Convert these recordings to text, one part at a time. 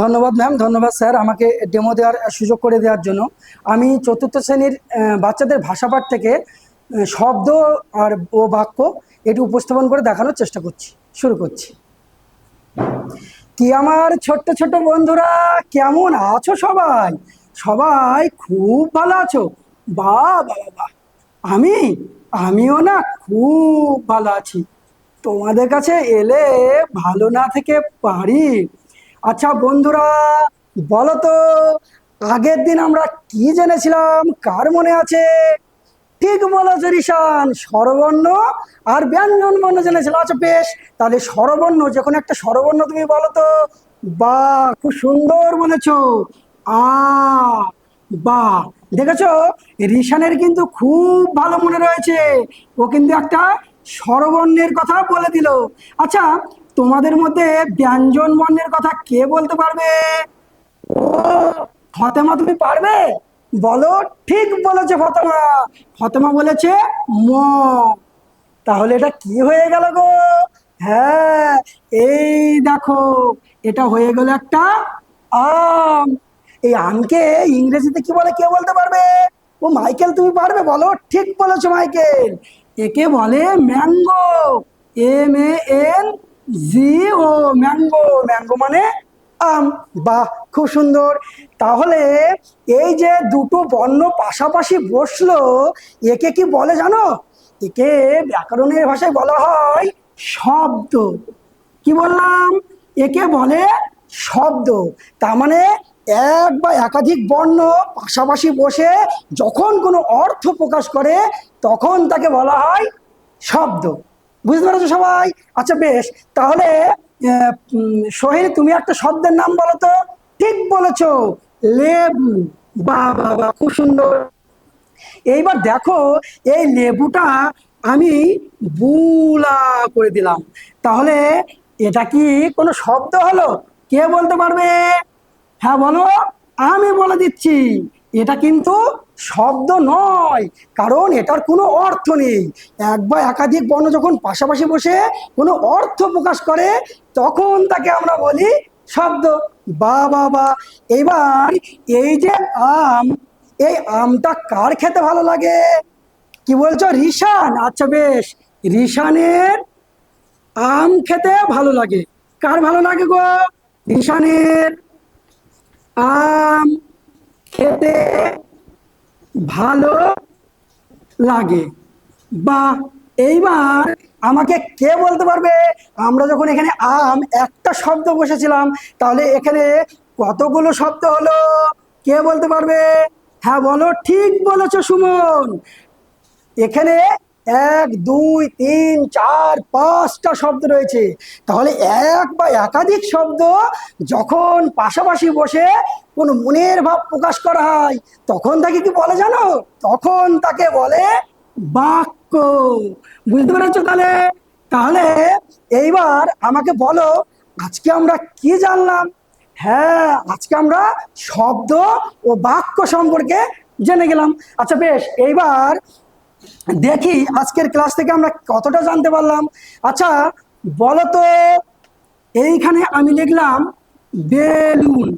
ধন্যবাদ ম্যাম ধন্যবাদ স্যার আমাকে ডেমো দেওয়ার সুযোগ করে দেওয়ার জন্য। আমি চতুর্থ শ্রেণির বাচ্চাদের ভাষাপাঠ থেকে শব্দ আর ও বাক্য এটি উপস্থাপন করে দেখানোর চেষ্টা করছি, শুরু করছি। কি আমার ছোট্ট ছোট্ট বন্ধুরা, কেমন আছো সবাই? সবাই খুব ভালো আছো? বা বাবা আমি, আমিও না খুব ভালো আছি। তোমাদের কাছে এলে ভালো না থেকে পারি। আচ্ছা বন্ধুরা বলো তো আগের দিন আমরা কি জেনেছিলাম? কার মনে আছে? ঠিক বলেছে রিশান, স্বরবর্ণ আর ব্যঞ্জন বর্ণ জেনেছিল। আচ্ছা বেশ, তাহলে স্বরবর্ণ, যখন একটা স্বরবর্ণ তুমি বলো তো বা খুব সুন্দর বলেছ। আ বা দেখেছ, রিশানের কিন্তু খুব ভালো মনে রয়েছে। ও কিন্তু একটা স্বরবর্ণের কথা বলে দিল। আচ্ছা তোমাদের মধ্যে ব্যঞ্জন বর্ণের কথা কে বলতে পারবে? ফতেমা তুমি পারবে? বলো, ঠিক বলেছে ফতেমা। ফতেমা বলেছে ম। তাহলে এটা কি হয়ে গেল গো? হ্যাঁ এই দেখো, এটা হয়ে গেল একটা আম। এই আমকে ইংরেজিতে কি বলে, কে বলতে পারবে? ও, মাইকেল তুমি পারবে, বলো, ঠিক বলেছ মাইকেল। একে বলে mango M A N G O mango mango মানে আম। বাহ, খুব সুন্দর। তাহলে এই যে দুটো বর্ণ পাশাপাশি বসল, একে কি বলে জানো? একে ব্যাকরণের ভাষায় বলা হয় শব্দ। কি বললাম? একে বলে শব্দ। তার মানে এক বা একাধিক বর্ণ পাশাপাশি বসে যখন কোনো অর্থ প্রকাশ করে, তখন তাকে বলা হয় শব্দ। বুঝতে পেরেছ সবাই? আচ্ছা বেশ। তাহলে সোহেল, তুমি একটা শব্দের নাম বলো তো। ঠিক বলেছ। লেবু। বা বাবা খুব সুন্দর। এইবার দেখো, এই লেবুটা আমি বুলা করে দিলাম। তাহলে, এটা কি কোনো শব্দ হলো? কে বলতে পারবে? হ্যাঁ বলো। আমি বলে দিচ্ছি। এটা কিন্তু শব্দ নয়, কারণ এটার কোনো অর্থ নেই। এক বা একাধিক বর্ণ যখন পাশাপাশি বসে কোনো অর্থ প্রকাশ করে, তখন তাকে আমরা বলি শব্দ। বা বা বা। এবার এই যে আম, এই আমটা কার খেতে ভালো লাগে? কি বলছো? রিশান। আচ্ছা বেশ। রিশানের আম খেতে ভালো লাগে। কার ভালো লাগে গো? রিশানের আম খেতে ভালো লাগে। বা এইবার আমাকে কে বলতে পারবে? আমরা যখন এখানে আম একটা শব্দ বসেছিলাম, তাহলে এখানে কতগুলো শব্দ হলো? কে বলতে পারবে? হ্যাঁ বলো, ঠিক বলেছ সুমন। এখানে এক, দুই, তিন, চার, পাঁচটা শব্দ রয়েছে। তাহলে এক বা একাধিক শব্দ যখন পাশাপাশি বসে কোনো মনের ভাব প্রকাশ করা হয়, তখন তাকে কি বলে জানো? তখন তাকে বলে বাক্য। বুঝতে পেরেছ তাহলে? তাহলে এইবার আমাকে বলো, আজকে আমরা কি জানলাম? হ্যাঁ আজকে আমরা শব্দ ও বাক্য সম্পর্কে জেনে গেলাম। আচ্ছা বেশ, এইবার দেখি আজকের ক্লাস থেকে আমরা কতটা জানতে পারলাম। আচ্ছা বলো তো এইখানে আমি লিখলাম বেলুন।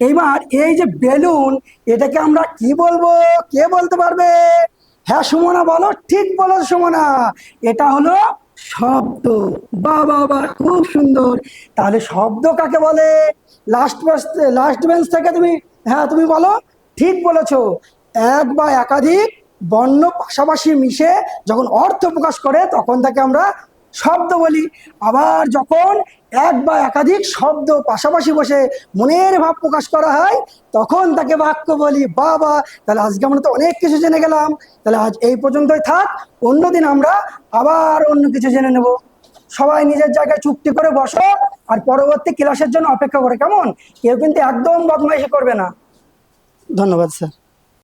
এইবার এই যে বেলুন, এটাকে আমরা কি বলব? কে বলতে পারবে? হ্যাঁ সুমনা, বলো। ঠিক বলো, সুমনা। এটা হলো শব্দ। বা বা বা খুব সুন্দর। তাহলে শব্দ কাকে বলে? লাস্ট লাস্ট বেঞ্চ থেকে তুমি হ্যাঁ তুমি বলো। ঠিক বলেছ। এক বা একাধিক বর্ণ পাশাপাশি মিশে যখন অর্থ প্রকাশ করে, তখন তাকে আমরা শব্দ বলি। আবার যখন এক বা একাধিক শব্দ পাশাপাশি বসে মনের ভাব প্রকাশ করা হয়, তখন তাকে বাক্য বলি বা বা তাহলে আজকে আমরা তো অনেক কিছু জেনে গেলাম। তাহলে আজ এই পর্যন্তই থাক, অন্যদিন আমরা আবার অন্য কিছু জেনে নেব। সবাই নিজের জায়গায় চুক্তি করে বসো, আর পরবর্তী ক্লাসের জন্য অপেক্ষা করে, কেমন? কেউ কিন্তু একদম বদমাইশি করবে না। ধন্যবাদ, স্যার।